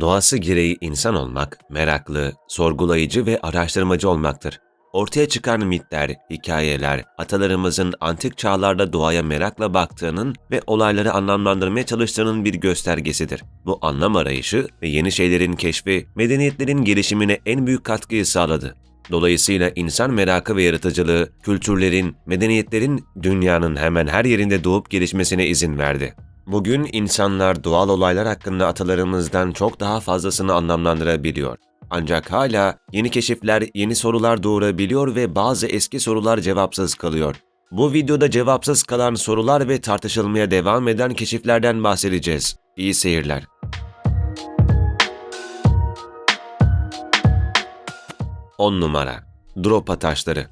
Doğası gereği insan olmak, meraklı, sorgulayıcı ve araştırmacı olmaktır. Ortaya çıkan mitler, hikayeler, atalarımızın antik çağlarda doğaya merakla baktığının ve olayları anlamlandırmaya çalıştığının bir göstergesidir. Bu anlam arayışı ve yeni şeylerin keşfi, medeniyetlerin gelişimine en büyük katkıyı sağladı. Dolayısıyla insan merakı ve yaratıcılığı, kültürlerin, medeniyetlerin dünyanın hemen her yerinde doğup gelişmesine izin verdi. Bugün insanlar doğal olaylar hakkında atalarımızdan çok daha fazlasını anlamlandırabiliyor. Ancak hala yeni keşifler yeni sorular doğurabiliyor ve bazı eski sorular cevapsız kalıyor. Bu videoda cevapsız kalan sorular ve tartışılmaya devam eden keşiflerden bahsedeceğiz. İyi seyirler. On numara Dropa taşları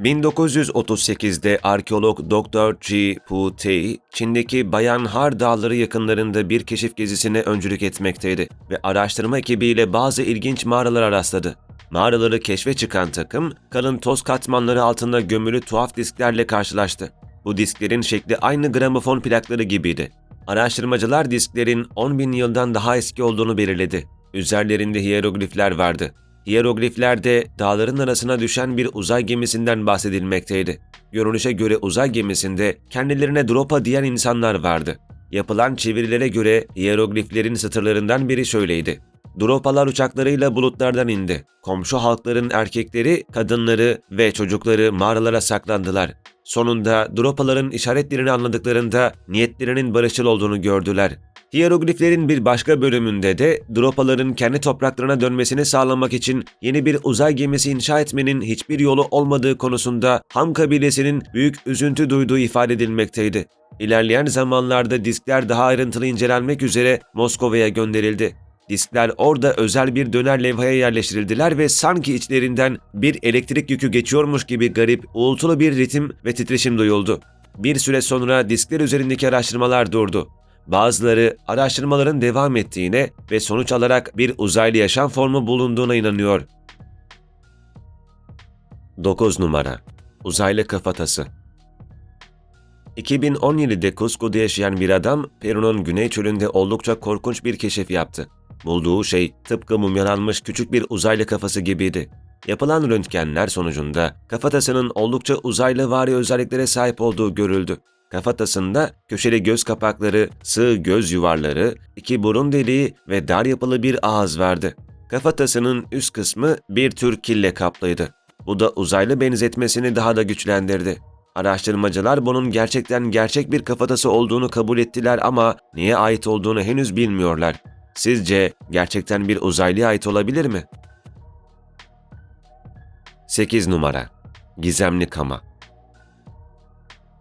1938'de arkeolog Dr. G. Pu Tei, Çin'deki Bayan Har Dağları yakınlarında bir keşif gezisine öncülük etmekteydi ve araştırma ekibiyle bazı ilginç mağaralara rastladı. Mağaraları keşfe çıkan takım, kalın toz katmanları altında gömülü tuhaf disklerle karşılaştı. Bu disklerin şekli aynı gramofon plakları gibiydi. Araştırmacılar disklerin 10 bin yıldan daha eski olduğunu belirledi. Üzerlerinde hieroglifler vardı. Hierogliflerde dağların arasına düşen bir uzay gemisinden bahsedilmekteydi. Görünüşe göre uzay gemisinde kendilerine Dropa diyen insanlar vardı. Yapılan çevirilere göre hierogliflerin satırlarından biri şöyleydi. Dropalar uçaklarıyla bulutlardan indi. Komşu halkların erkekleri, kadınları ve çocukları mağaralara saklandılar. Sonunda Dropaların işaretlerini anladıklarında niyetlerinin barışçıl olduğunu gördüler. Hierogliflerin bir başka bölümünde de Dropaların kendi topraklarına dönmesini sağlamak için yeni bir uzay gemisi inşa etmenin hiçbir yolu olmadığı konusunda Ham kabilesinin büyük üzüntü duyduğu ifade edilmekteydi. İlerleyen zamanlarda diskler daha ayrıntılı incelenmek üzere Moskova'ya gönderildi. Diskler orada özel bir döner levhaya yerleştirildiler ve sanki içlerinden bir elektrik yükü geçiyormuş gibi garip, uğultulu bir ritim ve titreşim duyuldu. Bir süre sonra diskler üzerindeki araştırmalar durdu. Bazıları araştırmaların devam ettiğine ve sonuç alarak bir uzaylı yaşam formu bulunduğuna inanıyor. 9 numara Uzaylı kafatası 2017'de Cusco'da yaşayan bir adam, Peru'nun güney çölünde oldukça korkunç bir keşif yaptı. Bulduğu şey tıpkı mumyalanmış küçük bir uzaylı kafası gibiydi. Yapılan röntgenler sonucunda kafatasının oldukça uzaylı vari özelliklere sahip olduğu görüldü. Kafatasında köşeli göz kapakları, sığ göz yuvarları, iki burun deliği ve dar yapılı bir ağız vardı. Kafatasının üst kısmı bir tür kille kaplıydı. Bu da uzaylı benzetmesini daha da güçlendirdi. Araştırmacılar bunun gerçekten gerçek bir kafatası olduğunu kabul ettiler ama niye ait olduğunu henüz bilmiyorlar. Sizce gerçekten bir uzaylıya ait olabilir mi? 8 numara Gizemli Kama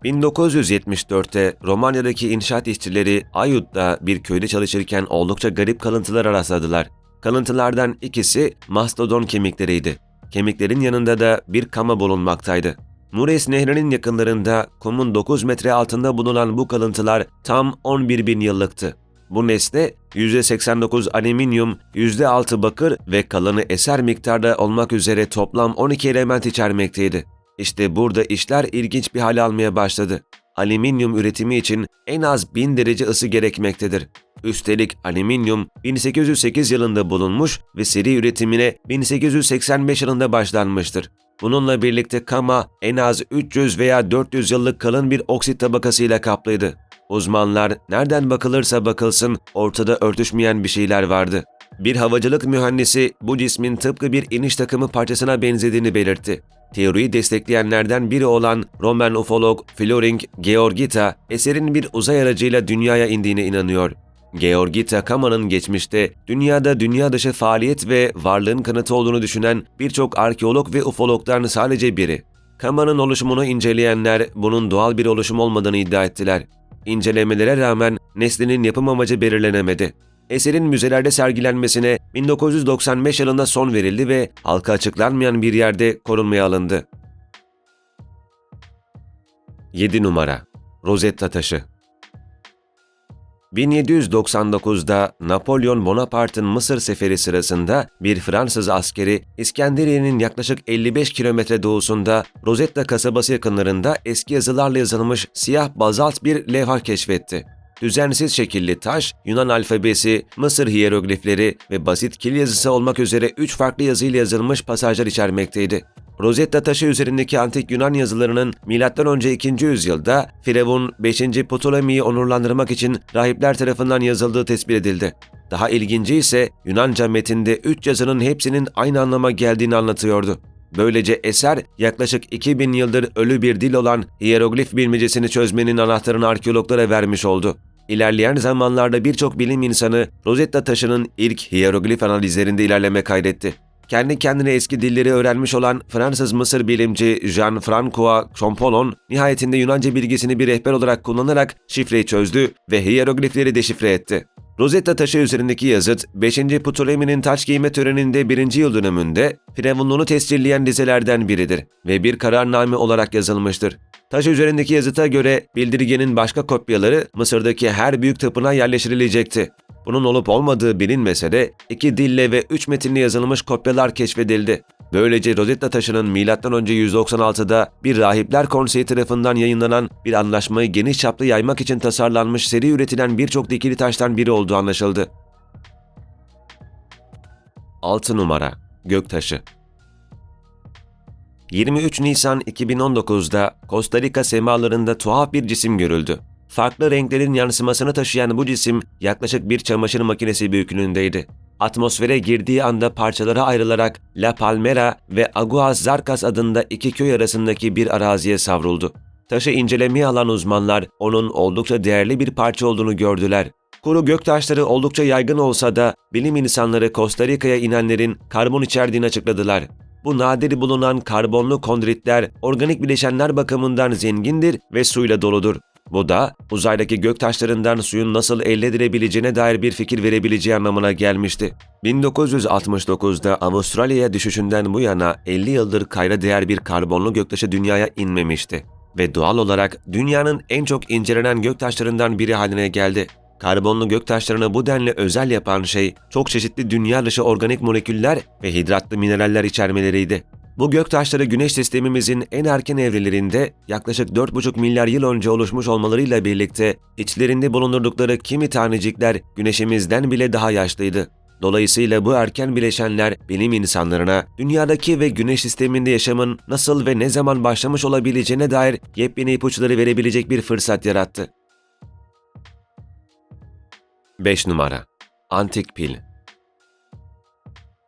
1974'te Romanya'daki inşaat işçileri Ayut'ta bir köyde çalışırken oldukça garip kalıntılara rastladılar. Kalıntılardan ikisi mastodon kemikleriydi. Kemiklerin yanında da bir kama bulunmaktaydı. Mures Nehri'nin yakınlarında kumun 9 metre altında bulunan bu kalıntılar tam 11 bin yıllıktı. Bu nesne %89 alüminyum, %6 bakır ve kalanı eser miktarda olmak üzere toplam 12 element içermekteydi. İşte burada işler ilginç bir hal almaya başladı. Alüminyum üretimi için en az 1000 derece ısı gerekmektedir. Üstelik alüminyum 1808 yılında bulunmuş ve seri üretimine 1885 yılında başlanmıştır. Bununla birlikte kama en az 300 veya 400 yıllık kalın bir oksit tabakasıyla kaplıydı. Uzmanlar nereden bakılırsa bakılsın ortada örtüşmeyen bir şeyler vardı. Bir havacılık mühendisi bu cismin tıpkı bir iniş takımı parçasına benzediğini belirtti. Teoriyi destekleyenlerden biri olan Roman ufolog Floring Georgita, eserin bir uzay aracıyla dünyaya indiğine inanıyor. Georgita Kama'nın geçmişte dünyada dünya dışı faaliyet ve varlığın kanıtı olduğunu düşünen birçok arkeolog ve ufologdan sadece biri. Kama'nın oluşumunu inceleyenler bunun doğal bir oluşum olmadığını iddia ettiler. İncelemelere rağmen neslinin yapım amacı belirlenemedi. Eserin müzelerde sergilenmesine 1995 yılında son verildi ve halka açıklanmayan bir yerde korunmaya alındı. 7 numara Rosetta Taşı 1799'da Napolyon Bonaparte'ın Mısır seferi sırasında bir Fransız askeri İskenderiye'nin yaklaşık 55 kilometre doğusunda Rosetta kasabası yakınlarında eski yazılarla yazılmış siyah bazalt bir levha keşfetti. düzensiz şekilli taş, Yunan alfabesi, Mısır hiyeroglifleri ve basit kil yazısı olmak üzere üç farklı yazıyla yazılmış pasajlar içermekteydi. Rosetta taşı üzerindeki antik Yunan yazılarının M.Ö. 2. yüzyılda Firavun 5. Ptolemi'yi onurlandırmak için rahipler tarafından yazıldığı tespit edildi. Daha ilginci ise Yunanca metinde üç yazının hepsinin aynı anlama geldiğini anlatıyordu. Böylece eser yaklaşık 2000 yıldır ölü bir dil olan hiyeroglif bilmecesini çözmenin anahtarını arkeologlara vermiş oldu. İlerleyen zamanlarda birçok bilim insanı Rosetta taşının ilk hiyeroglif analizlerinde ilerleme kaydetti. Kendi kendine eski dilleri öğrenmiş olan Fransız Mısır bilimci Jean-François Champollion nihayetinde Yunanca bilgisini bir rehber olarak kullanarak şifreyi çözdü ve hiyeroglifleri deşifre etti. Rosetta taşı üzerindeki yazıt 5. Ptolemi'nin taç giyme töreninde 1. yıl dönümünde Firavunluğunu tescilleyen dizelerden biridir ve bir kararname olarak yazılmıştır. Taş üzerindeki yazıta göre bildirgenin başka kopyaları Mısır'daki her büyük tapınağa yerleştirilecekti. Bunun olup olmadığı bilinmese de iki dille ve üç metinli yazılmış kopyalar keşfedildi. Böylece Rosetta taşının M.Ö. 196'da bir rahipler konseyi tarafından yayınlanan bir anlaşmayı geniş çaplı yaymak için tasarlanmış seri üretilen birçok dikili taştan biri olduğu anlaşıldı. 6 numara Göktaşı 23 Nisan 2019'da Costa Rica semalarında tuhaf bir cisim görüldü. Farklı renklerin yansımasını taşıyan bu cisim yaklaşık bir çamaşır makinesi büyüklüğündeydi. Atmosfere girdiği anda parçalara ayrılarak La Palmera ve Aguas Zarcas adında iki köy arasındaki bir araziye savruldu. Taşı incelemeye alan uzmanlar onun oldukça değerli bir parça olduğunu gördüler. Kuru göktaşları oldukça yaygın olsa da bilim insanları Costa Rica'ya inenlerin karbon içerdiğini açıkladılar. Bu nadir bulunan karbonlu kondritler organik bileşenler bakımından zengindir ve suyla doludur. Bu da uzaydaki göktaşlarından suyun nasıl elde edilebileceğine dair bir fikir verebileceği anlamına gelmişti. 1969'da Avustralya'ya düşüşünden bu yana 50 yıldır kayra değer bir karbonlu göktaşı dünyaya inmemişti ve doğal olarak dünyanın en çok incelenen göktaşlarından biri haline geldi. Karbonlu göktaşlarını bu denli özel yapan şey çok çeşitli dünya dışı organik moleküller ve hidratlı mineraller içermeleriydi. Bu göktaşları güneş sistemimizin en erken evrelerinde yaklaşık 4,5 milyar yıl önce oluşmuş olmalarıyla birlikte içlerinde bulundurdukları kimi tanecikler güneşimizden bile daha yaşlıydı. Dolayısıyla bu erken bileşenler bilim insanlarına dünyadaki ve güneş sisteminde yaşamın nasıl ve ne zaman başlamış olabileceğine dair yepyeni ipuçları verebilecek bir fırsat yarattı. 5 numara Antik Pil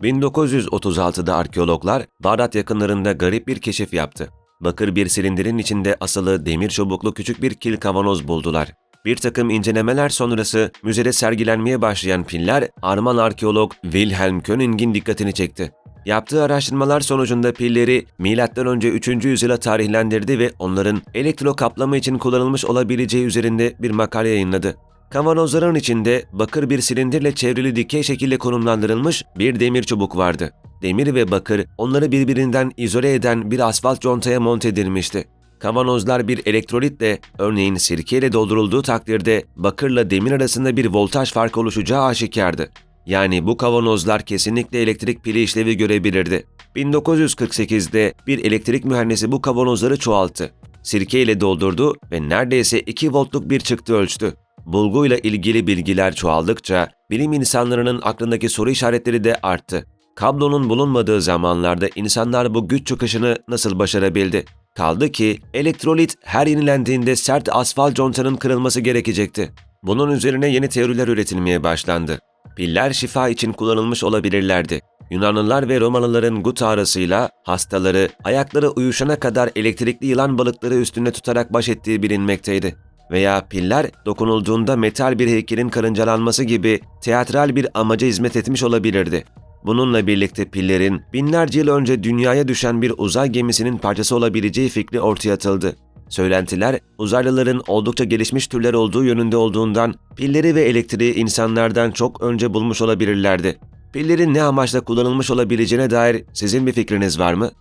1936'da arkeologlar Bağdat yakınlarında garip bir keşif yaptı. Bakır bir silindirin içinde asılı demir çubuklu küçük bir kil kavanoz buldular. Bir takım incelemeler sonrası müzede sergilenmeye başlayan piller Arman arkeolog Wilhelm König'in dikkatini çekti. Yaptığı araştırmalar sonucunda pilleri M.Ö. 3. yüzyıla tarihlendirdi ve onların elektro kaplama için kullanılmış olabileceği üzerinde bir makale yayınladı. Kavanozların içinde bakır bir silindirle çevrili dikey şekilde konumlandırılmış bir demir çubuk vardı. Demir ve bakır onları birbirinden izole eden bir asfalt contaya monte edilmişti. Kavanozlar bir elektrolitle, örneğin sirkeyle doldurulduğu takdirde bakırla demir arasında bir voltaj farkı oluşacağı aşikardı. Yani bu kavanozlar kesinlikle elektrik pili işlevi görebilirdi. 1948'de bir elektrik mühendisi bu kavanozları çoğalttı. Sirkeyle doldurdu ve neredeyse 2 voltluk bir çıktı ölçtü. Bulguyla ilgili bilgiler çoğaldıkça bilim insanlarının aklındaki soru işaretleri de arttı. Kablonun bulunmadığı zamanlarda insanlar bu güç çıkışını nasıl başarabildi? Kaldı ki elektrolit her yenilendiğinde sert asfalt contanın kırılması gerekecekti. Bunun üzerine yeni teoriler üretilmeye başlandı. Piller şifa için kullanılmış olabilirlerdi. Yunanlılar ve Romalıların gut ağrısıyla hastaları ayakları uyuşana kadar elektrikli yılan balıkları üstünde tutarak baş ettiği bilinmekteydi veya piller dokunulduğunda metal bir heykelin karıncalanması gibi teatral bir amaca hizmet etmiş olabilirdi. Bununla birlikte pillerin binlerce yıl önce dünyaya düşen bir uzay gemisinin parçası olabileceği fikri ortaya atıldı. Söylentiler uzaylıların oldukça gelişmiş türler olduğu yönünde olduğundan pilleri ve elektriği insanlardan çok önce bulmuş olabilirlerdi. Pillerin ne amaçla kullanılmış olabileceğine dair sizin bir fikriniz var mı?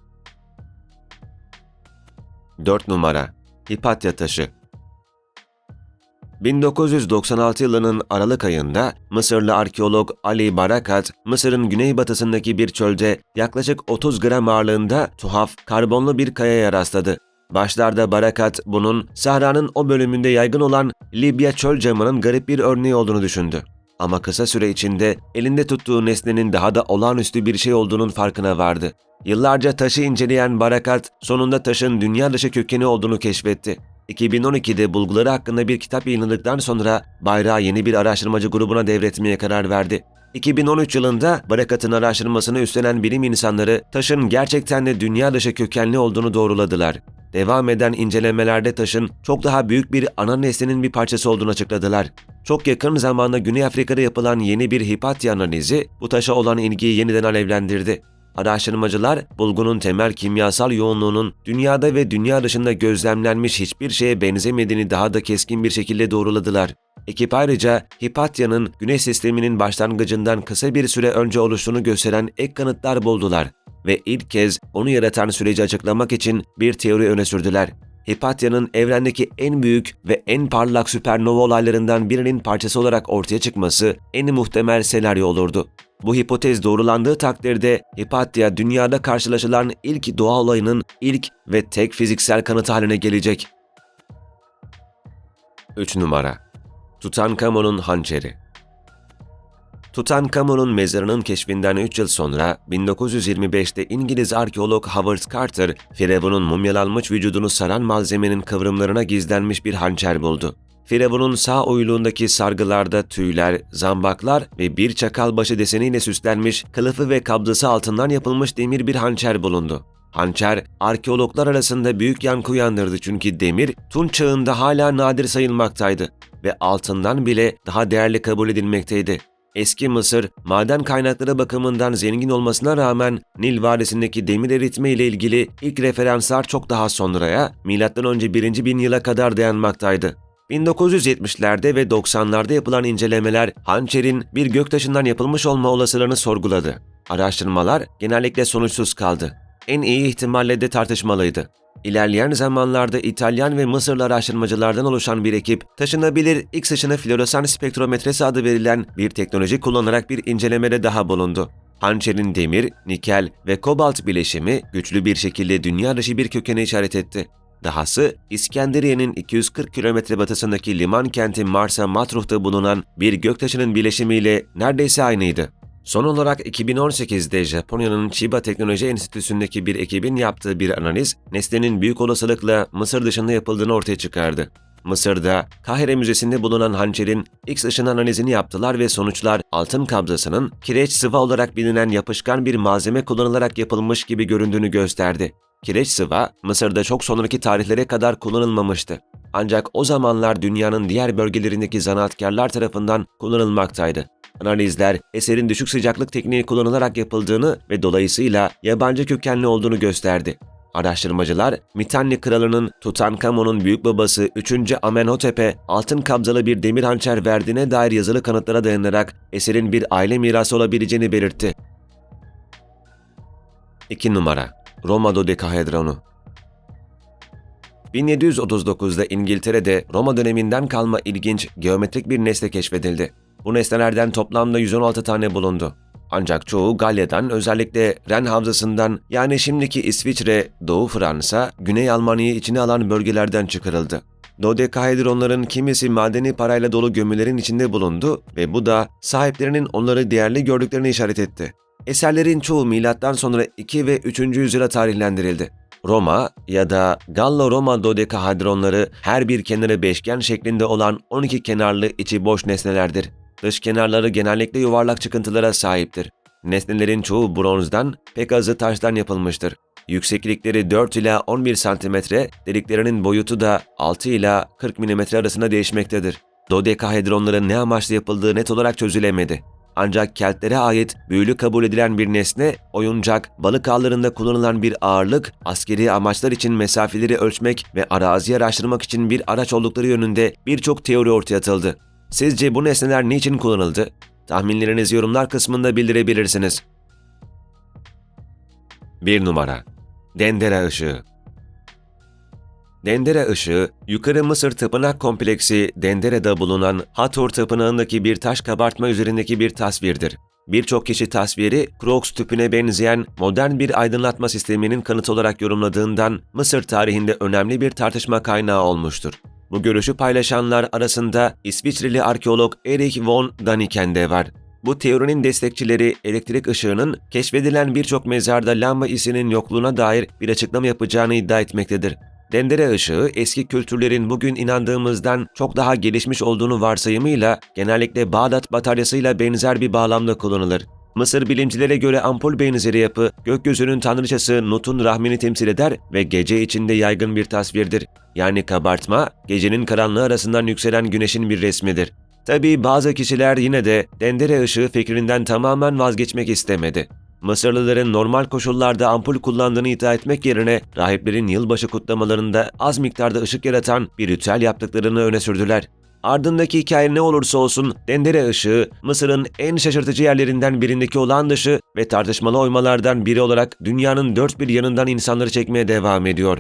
4 numara Hipatya taşı 1996 yılının Aralık ayında Mısırlı arkeolog Ali Barakat, Mısır'ın güneybatısındaki bir çölde yaklaşık 30 gram ağırlığında tuhaf, karbonlu bir kayaya rastladı. Başlarda Barakat bunun Sahra'nın o bölümünde yaygın olan Libya çöl camının garip bir örneği olduğunu düşündü. Ama kısa süre içinde elinde tuttuğu nesnenin daha da olağanüstü bir şey olduğunun farkına vardı. Yıllarca taşı inceleyen Barakat sonunda taşın dünya dışı kökeni olduğunu keşfetti. 2012'de bulguları hakkında bir kitap yayınladıktan sonra bayrağı yeni bir araştırmacı grubuna devretmeye karar verdi. 2013 yılında Barakat'ın araştırmasını üstlenen bilim insanları taşın gerçekten de dünya dışı kökenli olduğunu doğruladılar. Devam eden incelemelerde taşın çok daha büyük bir ana nesnenin bir parçası olduğunu açıkladılar. Çok yakın zamanda Güney Afrika'da yapılan yeni bir hipatya analizi bu taşa olan ilgiyi yeniden alevlendirdi. Araştırmacılar, bulgunun temel kimyasal yoğunluğunun dünyada ve dünya dışında gözlemlenmiş hiçbir şeye benzemediğini daha da keskin bir şekilde doğruladılar. Ekip ayrıca Hipatya'nın Güneş sisteminin başlangıcından kısa bir süre önce oluştuğunu gösteren ek kanıtlar buldular ve ilk kez onu yaratan süreci açıklamak için bir teori öne sürdüler. Hipatya'nın evrendeki en büyük ve en parlak süpernova olaylarından birinin parçası olarak ortaya çıkması en muhtemel senaryo olurdu. Bu hipotez doğrulandığı takdirde Hipatya dünyada karşılaşılan ilk doğa olayının ilk ve tek fiziksel kanıtı haline gelecek. 3 numara Tutankamon'un hançeri Tutankamon'un mezarının keşfinden 3 yıl sonra 1925'te İngiliz arkeolog Howard Carter, Firavun'un mumyalanmış vücudunu saran malzemenin kıvrımlarına gizlenmiş bir hançer buldu. Firavun'un sağ oyluğundaki sargılarda tüyler, zambaklar ve bir çakal başı deseniyle süslenmiş, kılıfı ve kabzası altından yapılmış demir bir hançer bulundu. Hançer, arkeologlar arasında büyük yankı uyandırdı çünkü demir, Tunç çağında hala nadir sayılmaktaydı ve altından bile daha değerli kabul edilmekteydi. Eski Mısır, maden kaynakları bakımından zengin olmasına rağmen Nil Vadisi'ndeki demir eritme ile ilgili ilk referanslar çok daha sonraya, M.Ö. 1. bin yıla kadar dayanmaktaydı. 1970'lerde ve 90'larda yapılan incelemeler hançerin bir göktaşından yapılmış olma olasılığını sorguladı. Araştırmalar genellikle sonuçsuz kaldı. En iyi ihtimalle de tartışmalıydı. İlerleyen zamanlarda İtalyan ve Mısırlı araştırmacılardan oluşan bir ekip, taşınabilir X ışını floresan spektrometresi adı verilen bir teknoloji kullanarak bir incelemede daha bulundu. Hançerin demir, nikel ve kobalt bileşimi güçlü bir şekilde dünya dışı bir kökene işaret etti. Dahası İskenderiye'nin 240 kilometre batısındaki liman kenti Marsa Matruh'ta bulunan bir göktaşının bileşimiyle neredeyse aynıydı. Son olarak 2018'de Japonya'nın Chiba Teknoloji Enstitüsü'ndeki bir ekibin yaptığı bir analiz, nesnenin büyük olasılıkla Mısır dışında yapıldığını ortaya çıkardı. Mısır'da Kahire Müzesi'nde bulunan hançerin X ışın analizini yaptılar ve sonuçlar altın kabzasının kireç sıva olarak bilinen yapışkan bir malzeme kullanılarak yapılmış gibi göründüğünü gösterdi. Kireç sıva, Mısır'da çok sonraki tarihlere kadar kullanılmamıştı. Ancak o zamanlar dünyanın diğer bölgelerindeki zanaatkarlar tarafından kullanılmaktaydı. Analizler, eserin düşük sıcaklık tekniği kullanılarak yapıldığını ve dolayısıyla yabancı kökenli olduğunu gösterdi. Araştırmacılar, Mitanni kralının Tutankamon'un büyük babası 3. Amenhotep'e altın kabzalı bir demir hançer verdiğine dair yazılı kanıtlara dayanarak eserin bir aile mirası olabileceğini belirtti. 2 numara Roma Dodekahedronu 1739'da İngiltere'de Roma döneminden kalma ilginç geometrik bir nesne keşfedildi. Bu nesnelerden toplamda 116 tane bulundu. Ancak çoğu Galya'dan özellikle Ren Havzası'ndan yani şimdiki İsviçre, Doğu Fransa, Güney Almanya'yı içine alan bölgelerden çıkarıldı. Dodekahedronların kimisi madeni parayla dolu gömülerin içinde bulundu ve bu da sahiplerinin onları değerli gördüklerini işaret etti. Eserlerin çoğu milattan sonra 2 ve 3. yüzyıla tarihlendirildi. Roma ya da Gallo-Roma dodekahedronları her bir kenarı beşgen şeklinde olan 12 kenarlı içi boş nesnelerdir. Dış kenarları genellikle yuvarlak çıkıntılara sahiptir. Nesnelerin çoğu bronzdan, pek azı taştan yapılmıştır. Yükseklikleri 4 ila 11 cm, deliklerinin boyutu da 6 ila 40 mm arasında değişmektedir. Dodekahedronların ne amaçla yapıldığı net olarak çözülemedi. Ancak Keltlere ait büyülü kabul edilen bir nesne, oyuncak, balık ağlarında kullanılan bir ağırlık, askeri amaçlar için mesafeleri ölçmek ve araziyi araştırmak için bir araç oldukları yönünde birçok teori ortaya atıldı. Sizce bu nesneler niçin kullanıldı? Tahminlerinizi yorumlar kısmında bildirebilirsiniz. 1 numara Dendera ışığı Dendere ışığı, Yukarı Mısır Tapınak Kompleksi, Dendere'de bulunan Hathor Tapınağı'ndaki bir taş kabartma üzerindeki bir tasvirdir. Birçok kişi tasviri, Crookes tüpüne benzeyen modern bir aydınlatma sisteminin kanıtı olarak yorumladığından Mısır tarihinde önemli bir tartışma kaynağı olmuştur. Bu görüşü paylaşanlar arasında İsviçreli arkeolog Erich von Daniken de var. Bu teorinin destekçileri elektrik ışığının keşfedilen birçok mezarda lamba isinin yokluğuna dair bir açıklama yapacağını iddia etmektedir. Dendere ışığı eski kültürlerin bugün inandığımızdan çok daha gelişmiş olduğunu varsayımıyla genellikle Bağdat bataryasıyla benzer bir bağlamda kullanılır. Mısır bilimcilere göre ampul benzeri yapı gökyüzünün tanrıçası Nut'un rahmini temsil eder ve gece içinde yaygın bir tasvirdir. Yani kabartma, gecenin karanlığı arasından yükselen güneşin bir resmidir. Tabii bazı kişiler yine de dendere ışığı fikrinden tamamen vazgeçmek istemedi. Mısırlıların normal koşullarda ampul kullandığını iddia etmek yerine rahiplerin yılbaşı kutlamalarında az miktarda ışık yaratan bir ritüel yaptıklarını öne sürdüler. Ardındaki hikaye ne olursa olsun dendere ışığı Mısır'ın en şaşırtıcı yerlerinden birindeki olağan dışı ve tartışmalı oymalardan biri olarak dünyanın dört bir yanından insanları çekmeye devam ediyor.